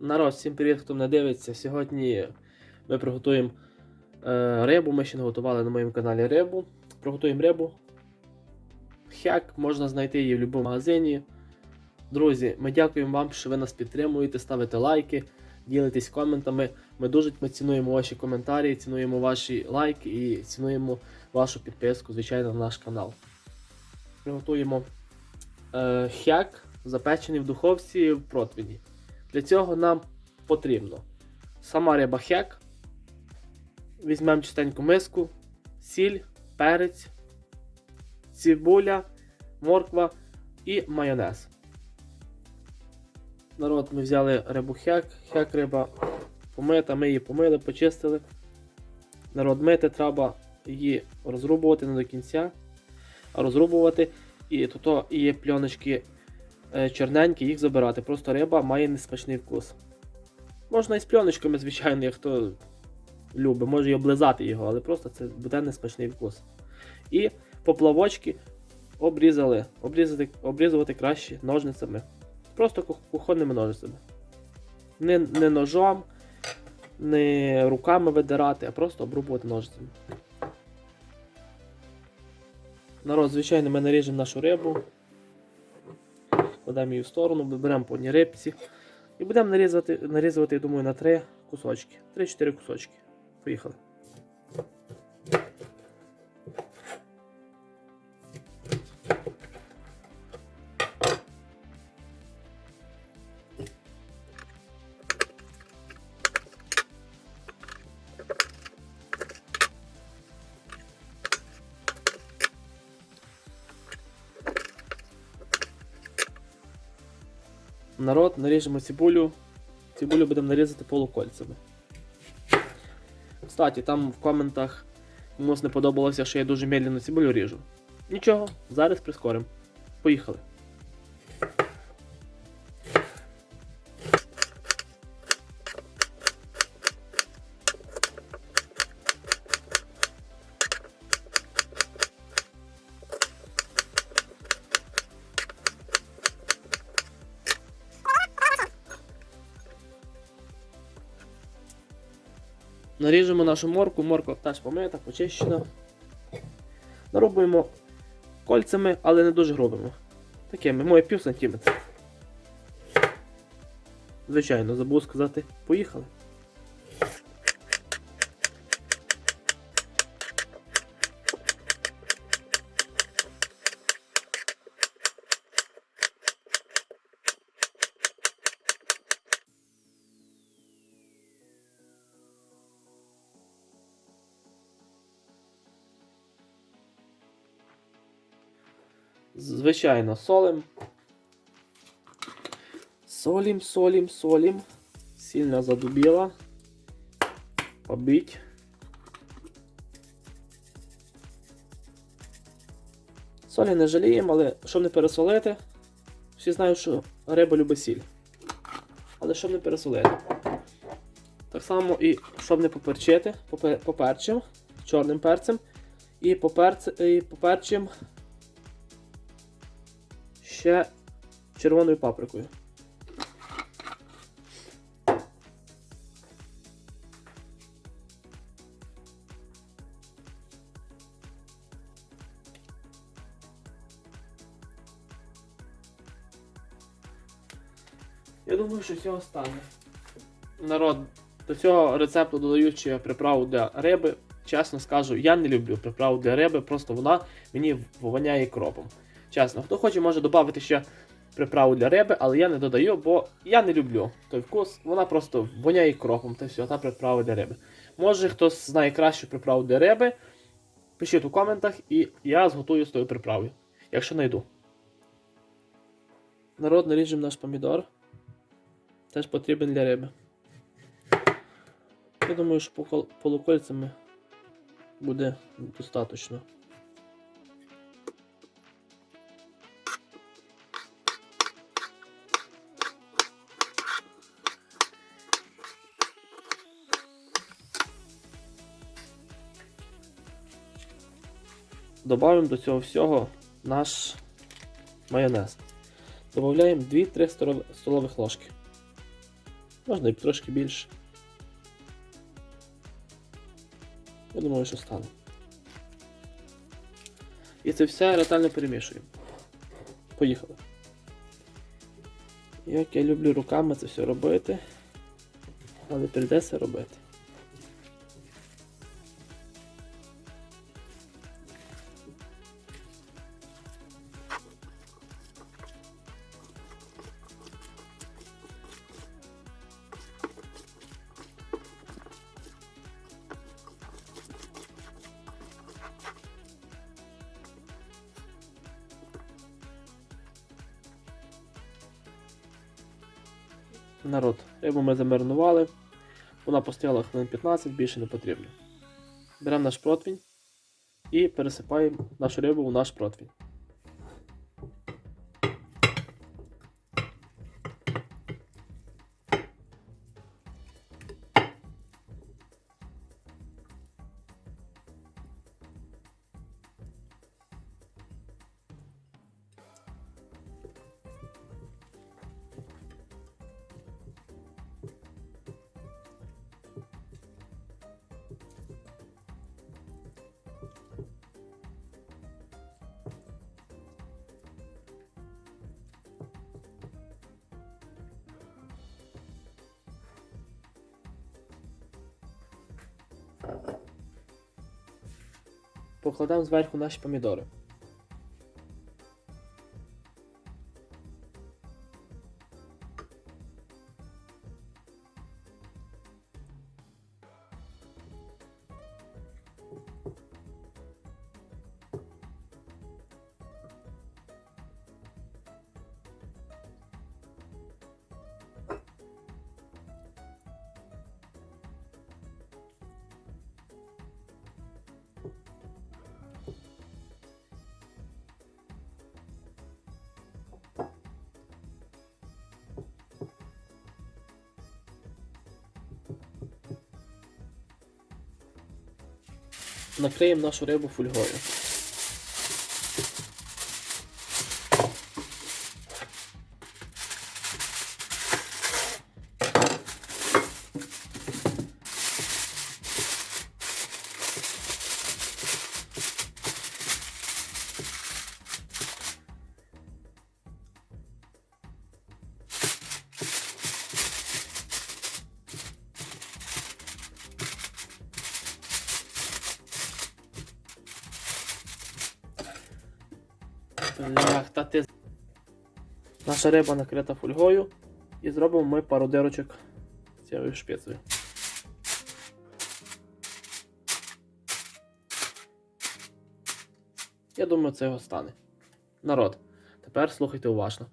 Народ, всім привіт, хто мене дивиться. Сьогодні ми приготуємо е, рибу. Ми ще не готували на моєму каналі рибу. Приготуємо рибу. Хек, можна знайти її в будь-якому магазині. Друзі, ми дякуємо вам, що ви нас підтримуєте, ставите лайки, ділитесь коментами. Ми дуже ми цінуємо ваші коментарі, цінуємо ваші лайки і цінуємо вашу підписку, звичайно, на наш канал. Приготуємо е, хек, запечений в духовці в противні. Для цього нам потрібно сама риба хек. Візьмемо чистеньку миску, сіль, перець, цибуля, морква і майонез. Народ, ми взяли рибу хек, хек риба помита, ми її помили, почистили. Народ мити треба її розрубувати не до кінця, а розрубувати. І тут є пленочки е, чорненькі, їх забирати. Просто риба має несмачний вкус. Можна і з пленочками, звичайно, як хто любить, може і облизати його, але просто це буде несмачний вкус. І поплавочки обрізали. Обрізати, обрізувати краще ножницями. Просто кухонними ножницями. Не, не ножом, не руками видирати, а просто обрубувати ножицями. Народ, звичайно, ми наріжемо нашу рибу. Кладемо її в сторону, беремо по одній рибці. І будемо нарізувати, нарізувати, я думаю, на 3 кусочки. 3-4 кусочки. Поїхали. Народ, наріжемо цибулю. Цибулю будемо нарізати полукольцями. Кстати, там в коментах комусь не подобалося, що я дуже медленно цибулю ріжу. Нічого, зараз прискоримо. Поїхали. Наріжемо нашу морку, морква теж помита, почищена. Наробуємо кольцями, але не дуже гробимо. Такими, моє пів сантиметра. Звичайно, забув сказати, поїхали. Звичайно, солим. Солім, солім, солім. Сильно задубіла. Побить. Солі не жаліємо, але щоб не пересолити, всі знають, що риба любить сіль. Але щоб не пересолити. Так само і щоб не поперчити, поперчим, чорним перцем і, поперц, і поперчим ще червоною паприкою. Я думаю, що цього стане. Народ, до цього рецепту додаючи приправу для риби, чесно скажу, я не люблю приправу для риби, просто вона мені воняє кропом. Чесно, хто хоче, може додати ще приправу для риби, але я не додаю, бо я не люблю той вкус. Вона просто воняє кропом, та все, та приправа для риби. Може хтось знає кращу приправу для риби, пишіть у коментах, і я зготую з тою приправою, якщо знайду. Народ, наріжемо наш помідор. Теж потрібен для риби. Я думаю, що полукольцями буде достатньо. Добавимо до цього всього наш майонез. Добавляємо 2-3 столових ложки. Можна і трошки більше. Я думаю, що стане. І це все ретельно перемішуємо. Поїхали. Як я люблю руками це все робити, але прийдеться робити. Народ, рибу ми замаринували. Вона постояла хвилин 15, більше не потрібно. Беремо наш противень і пересипаємо нашу рибу в наш противень. Покладемо зверху наші помідори. Накриємо нашу рибу фольгою. Блях, та ти. Наша риба накрита фольгою. І зробимо ми пару дирочок цією шпицею. Я думаю, це його стане. Народ, тепер слухайте уважно.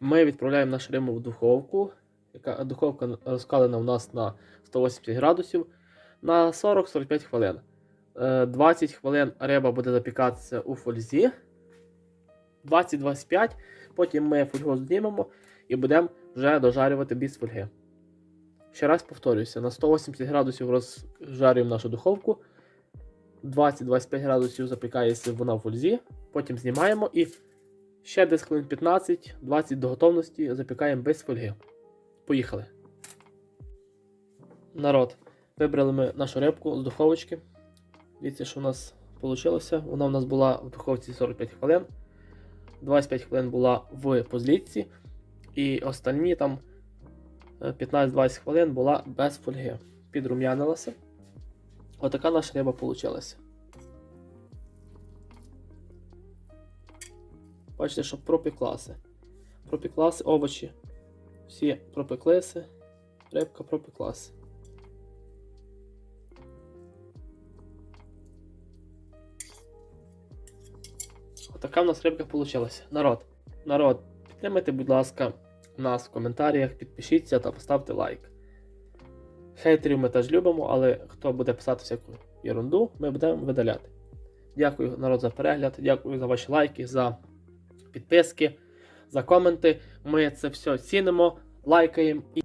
Ми відправляємо нашу рибу в духовку. Яка духовка розкалена у нас на 180 градусів на 40-45 хвилин. Е, 20 хвилин риба буде запікатися у фользі. 20-25, потім ми фольгу знімемо і будемо вже дожарювати без фольги. Ще раз повторюся, на 180 градусів розжарюємо нашу духовку. 20-25 градусів запікається вона в фользі, потім знімаємо і ще десь хвилин 15-20 до готовності запікаємо без фольги. Поїхали. Народ, вибрали ми нашу рибку з духовочки. Дивіться, що у нас вийшло. Вона у нас була в духовці 45 хвилин. 25 хвилин була в позлітці, і останні там 15-20 хвилин була без фольги. Підрум'янилася. Отака наша риба вийшла. Бачите, що пропеклася. Пропеклася овочі. Всі пропеклися, рибка пропеклася. Така в нас рибка вийшла. Народ, народ, підтримайте, будь ласка, нас в коментарях, підпишіться та поставте лайк. Хейтерів ми теж любимо, але хто буде писати всяку ерунду, ми будемо видаляти. Дякую, народ, за перегляд, дякую за ваші лайки, за підписки, за коменти. Ми це все цінимо, лайкаємо і